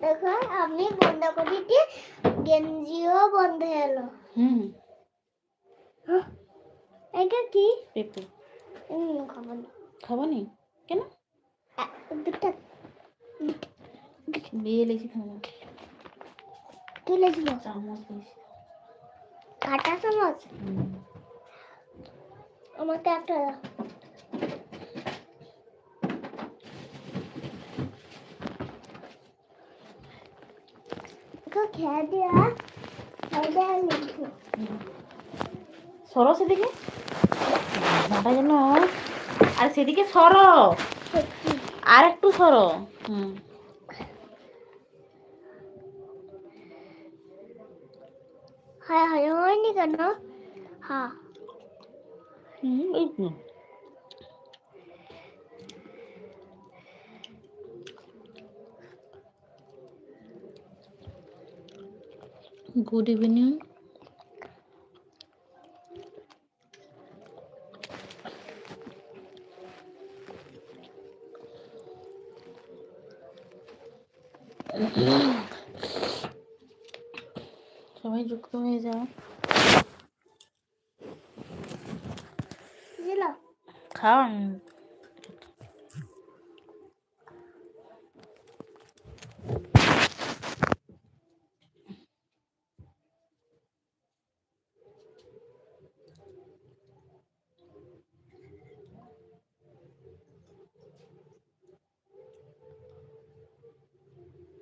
দেখো আপনি বন্ধ করে দিয়ে গেঞ্জিও বন্ধ হয়ে হুম। এটা কি? পেঁপে। হুম খাব না। খাব নি? কেন? দুটা বিয়ে লেছি খাব। তুলেছিল চামচ বেশি কাটা চামচ? আমাকে একটা সরো সেদিকে। মাথা যেন আর সেদিকে সরো। আর একটু সরো। হুম। হ্যাঁ হ্যাঁ হয়নি কেন? হ্যাঁ। হুম। গুড ইভিনিং সবাই যুক্ত হয়ে যাও। দিল খাও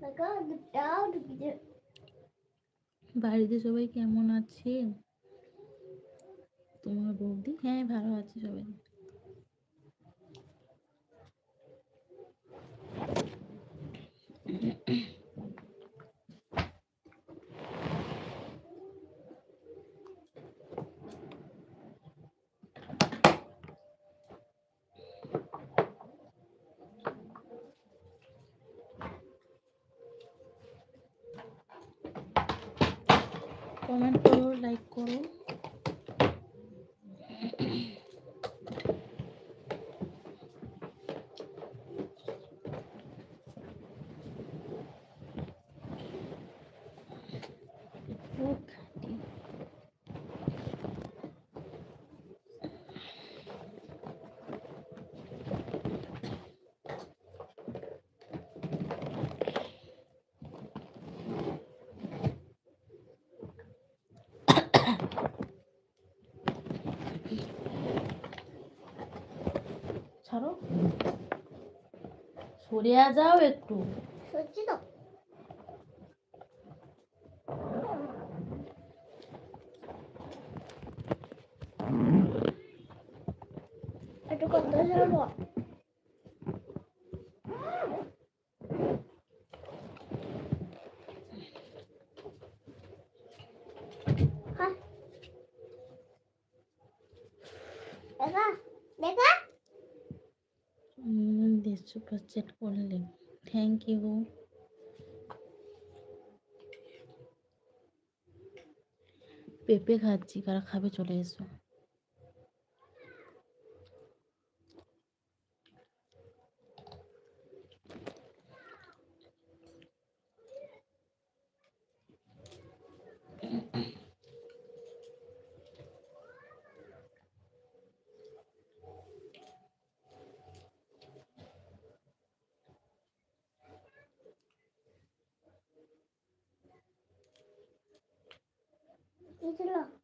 দেখো দুটাও ঢুকিছে বাড়িতে সবাই কেমন আছে? তোমার বৌদি? হ্যাঁ ভালো আছে সবাই কমেন্ট করো লাইক করো। সরিয়া যাও একটু সত্যি তো একটু কত যাব হ্যাঁ দেখা দেখা উম, চ্যাট করলে থ্যাংক ইউ পেঁপে খাচ্ছি কারা খাবে চলে এসো। Dillo.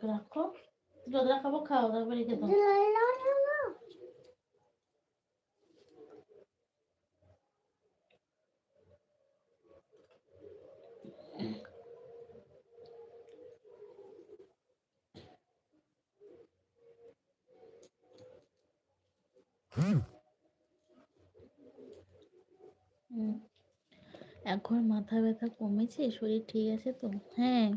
Graco? Dillo della cavocata, quelli che Dillo, no, এখন মাথা ব্যথা কমেছে শরীর ঠিক আছে তো? হ্যাঁ।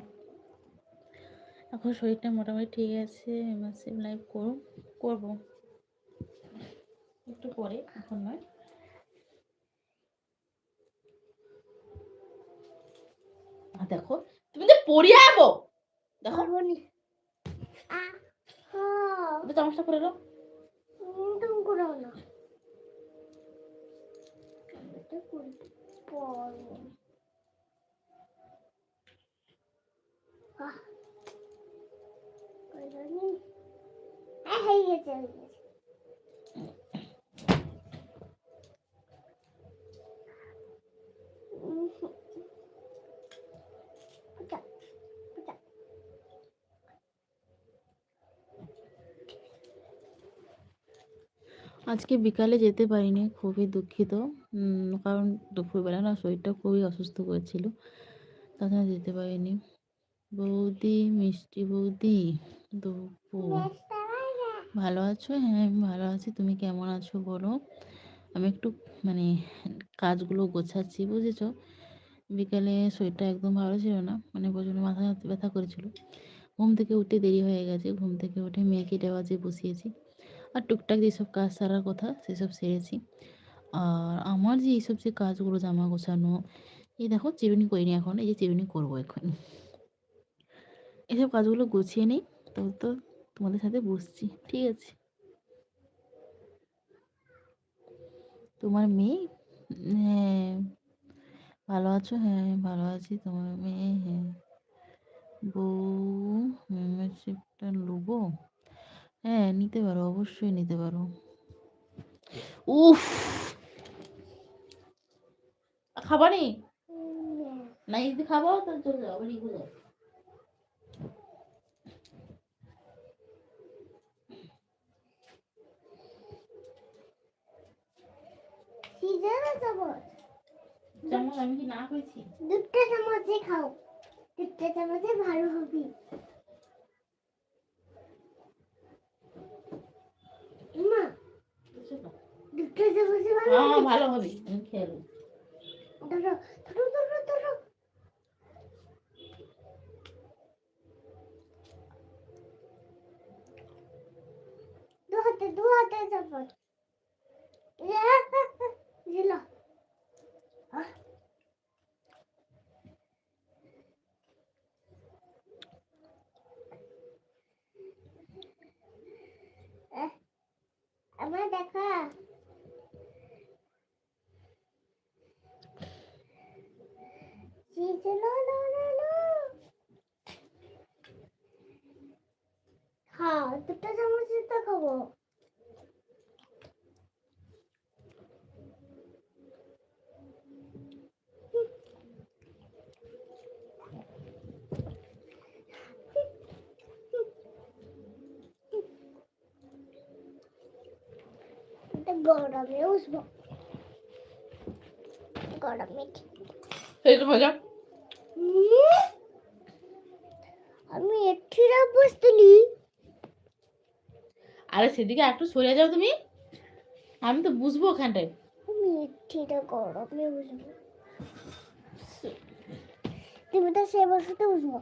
এখন শরীরটা মোটামুটি ঠিক আছে মাসিভ লাইফ করো করব। একটু পরে এখন নয়। আর দেখো তুমি তো পড়িয়ে আবো দেখো। পারবনি আ হ্যাঁ তুমি চামচটা করে দাও তুমি করো না। করনি হ্যাঁ হয়ে গেছে হয়ে গেছে উম হুম। ওটা, ওটা। আজকে বিকালে যেতে পারিনি, খুবই দুঃখিত। কারণ দুপুরবেলা না শরীরটা খুবই অসুস্থ করেছিল, তাছাড়া যেতে পারিনি। বৌদি, মিষ্টি বৌদি, দুপু ভালো আছো? হ্যাঁ আমি ভালো আছি। তুমি কেমন আছো বলো? আমি একটু মানে কাজগুলো গোছাচ্ছি, বুঝেছ? বিকালে শরীরটা একদম ভালো ছিল না মানে প্রচণ্ড মাথা ব্যথা করেছিল। ঘুম থেকে উঠতে দেরি হয়ে গেছে। ঘুম থেকে উঠে মেয়েকে দেওয়াজে বসিয়েছি। আর টুকটাক যেসব কাজ সারার কথা সেসব সেরেছি। আর আমার যে এইসব যে কাজগুলো, জামা গোছানো, এই দেখো চিরুনি করিনি এখন, এই যে চিরুনি করব এখন। এসব কাজগুলো গুছিয়ে নিই, তো তো তোমাদের সাথে বসছি, ঠিক আছে? তোমার মেয়ে? হ্যাঁ। ভালো আছো? হ্যাঁ ভালো আছি। তোমার মেয়ে? হ্যাঁ। বউ? নিতে পারো অবশ্যই নিতে পারো। উফ! খাবারই না যদি খাব তো চলে যাও চামচ। চামচ আমি কি না করেছি? দুটো চামচে খাও। দুটো চামচে ভালো হবে মা দুটো চামচে ভালো হ্যাঁ হবে খেয়ে নেব। ধরো আমার দেখা Cheese, no, no, no, no. হ্যাঁ দুটো চামচ তো খাব এটা গরমে উঠবো। গরমে এই তো মজা? আমি এঠিরা বসতেলি আরে সেদিকে একটু সরে যাও তুমি। আমি তো বুঝব ওখানটায়। আমি এঠিরা গরমে বসবো তুমি তো সে বসতে বসবো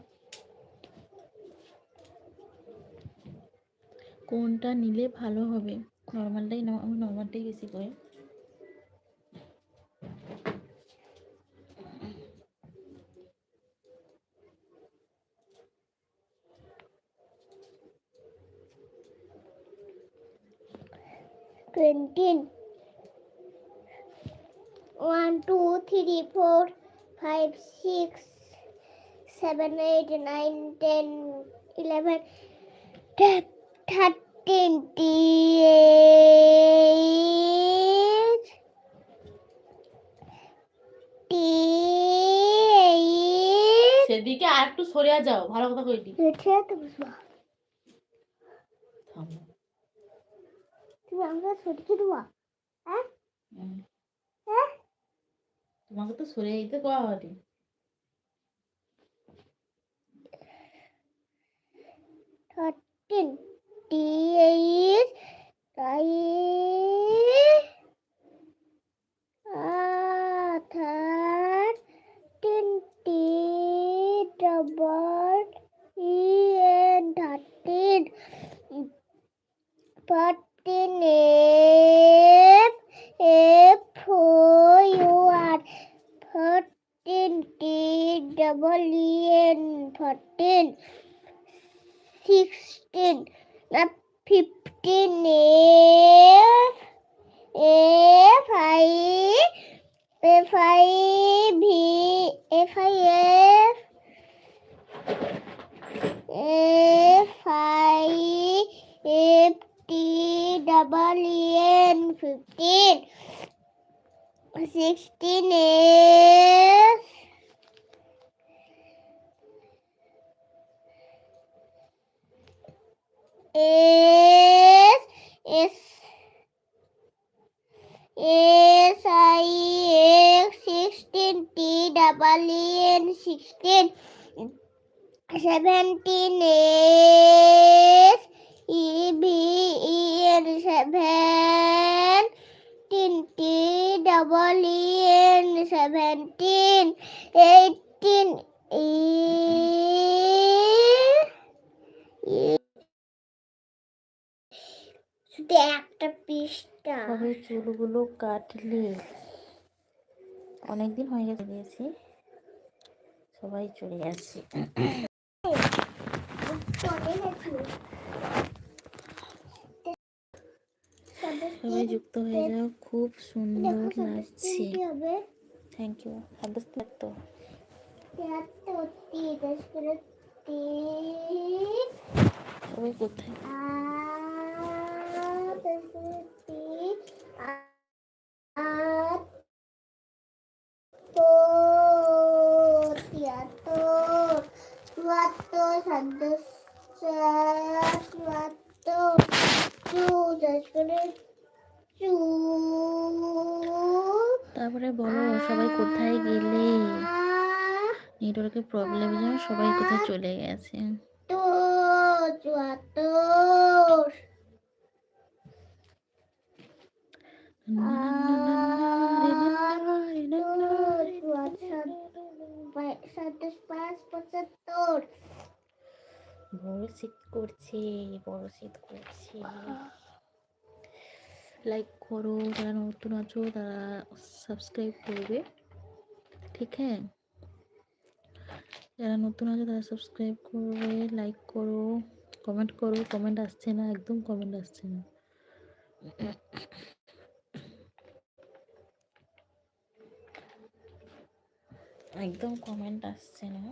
কোনটা নিলে ভালো হবে? নর্মালটাই আমি নর্মালটাই বেশি করি twenty one two three four five six seven eight nine ten eleven thirteen 28 সেদিকে আর একটু সরিয়া যাও ভালো কথা কইটি তুমি আমাকে সরিয়ে দেবা? হ্যাঁ? হ্যাঁ।, হ্যাঁ? তোমাকে তো সরে যেতে কোয়া হয়নি thirteen. T is ah thirteen 15, Sixteen is is is is sixteen 17, is E B E N seventeen T double E N seventeen eighteen E শুধু একটা পৃষ্ঠা তবে চুলগুলো কাটলে অনেকদিন হয়ে গেছে দিয়েছি সবাই চলে গেছে সবাই যুক্ত হয়ে যাও। খুব সুন্দর লাগছে। থ্যাংক ইউ তো। সবাই কোথায়? কোথায় গেলে? নেটওয়ার্কের প্রবলেম জন্য সবাই কোথায় চলে গেছে? বড় শীত করছে, বড় শীত করছে। লাইক করো, যারা নতুন আছো তারা সাবস্ক্রাইব করবে। ঠিক হ্যাঁ? যারা নতুন আছে তারা সাবস্ক্রাইব করবে লাইক করো কমেন্ট করো কমেন্ট আসছে না, একদম কমেন্ট আসছে না। একদম কমেন্ট আসছে না।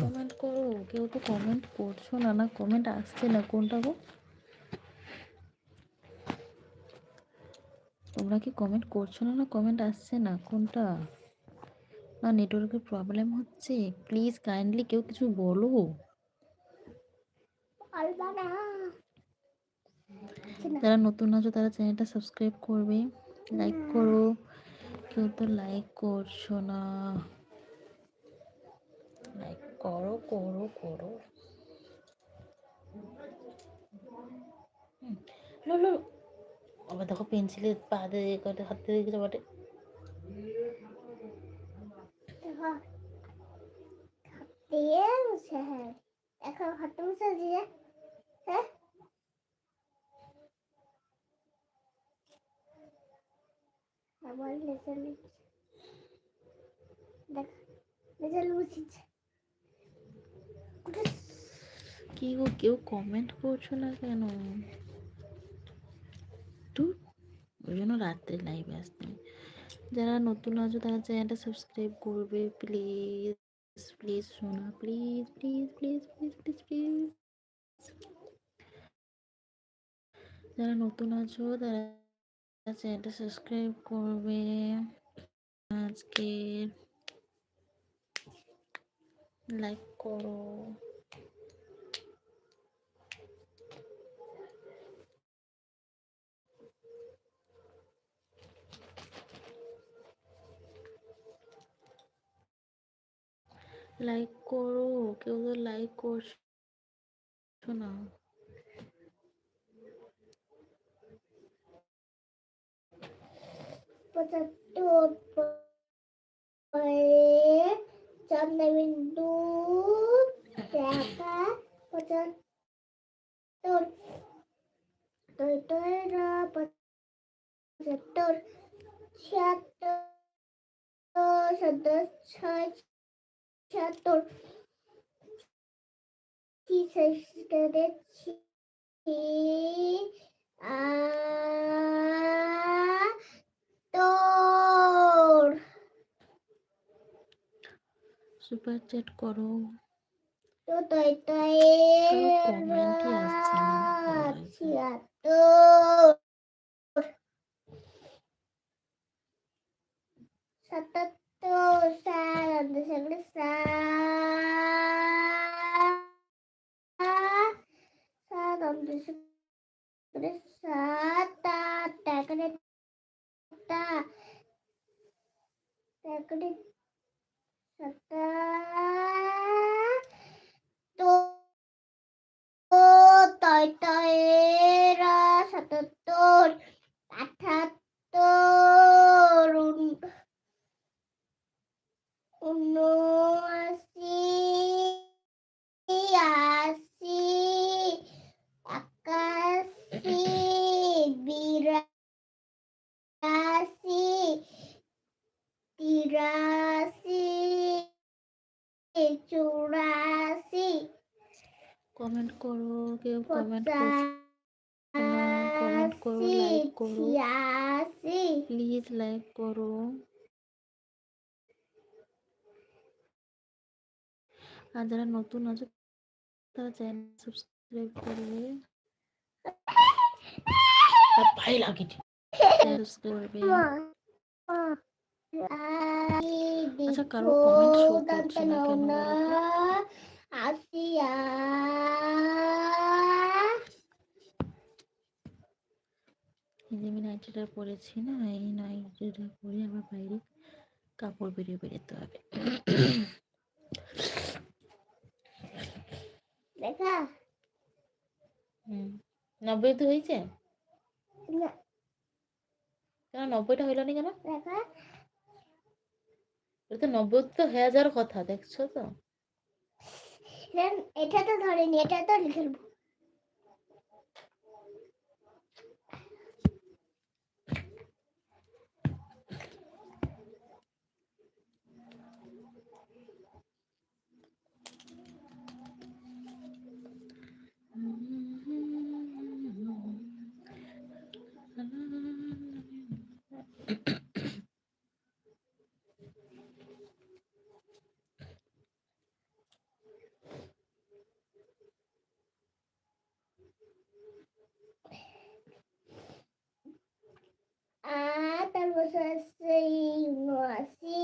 কমেন্ট করো কেউ তো কমেন্ট করছ না না কমেন্ট আসছে না কোনটা গো? তোমরা কি কমেন্ট করছ না না কমেন্ট আসছে না কোনটা? না নেটওয়ার্কের প্রবলেম হচ্ছে। প্লিজ কাইন্ডলি কেউ কিছু বলো। যারা নতুন আছো তারা চ্যানেলটা সাবস্ক্রাইব করবে লাইক করো। কেউ তো লাইক করছ না। করো করো করো। হুম, লো লো। আবার দেখো পেন্সিলের পা দিয়ে কটা হাতে দিয়ে বটে। হ্যাঁ বসে দিয়ে হ্যাঁ। আবার দেখ মুছিছে কি গো কেউ কমেন্ট করছ না কেন? ধুর, ওই জন্য রাত্রে লাইভে আসতে যারা নতুন আছো তারা চ্যানেলটা সাবস্ক্রাইব করবে। প্লিজ প্লিজ সোনা please please please please please please যারা নতুন আছো তারা চ্যানেলটা সাবস্ক্রাইব করবে। আজকে লাইক করো। লাইক করো কেউ তো লাইক করছ না। পঁচাত্তর আ তোর। সুপার চ্যাট করো। তো তৈ তৈ কারও comment-ই আসছে না, ভালো সাতাত্তর সাত সাত। সেগুলো সাত আট টাকা টাকা সাতা তো তয় তয়েরা সাতাত্তর আঠাত্তর উন- উনআশি আশি একাশি বিরাশি তিরাশি চুরাশি কমেন্ট করো কেউ কমেন্ট করছ না কমেন্ট করো লাইক করো ছিয়াশি প্লিজ লাইক করো আর যারা নতুন আছে তারা চ্যানেল সাবস্ক্রাইব করবে। ভাই লাগে সাবস্ক্রাইব আচ্ছা, কারও comment show করছে না কেন? আসিয়া এই যে আমি নাইটিটা পরেছি না এই নাইটিটা পরে আমার বাইরে কাপড় বেরিয়ে বেরোতে হবে। দেখা। হুম। নব্বই তো হয়েছে? কেন নব্বইটা হইল না কেন? দেখা। এটা তো নব্বই তো হয়ে যাওয়ার কথা দেখছ তো? এটা তো ধরেনি এটা তো লিখে দেবো। আর তারপর সেই উনআশি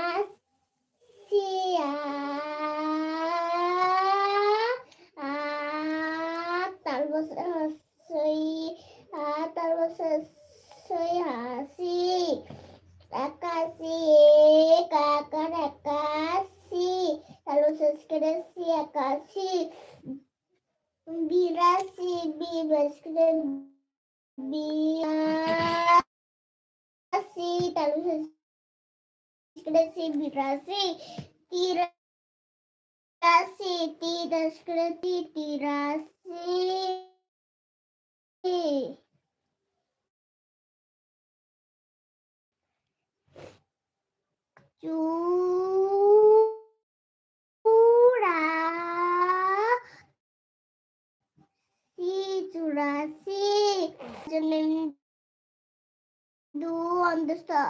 আশি আর তারপর সেই আর তারপর সেই হাসি একাশি কাকার একাশি তারপর Bila si bila skrebia si talu skre si bila si tira tira si Jura. Durasi jenis dua, understand?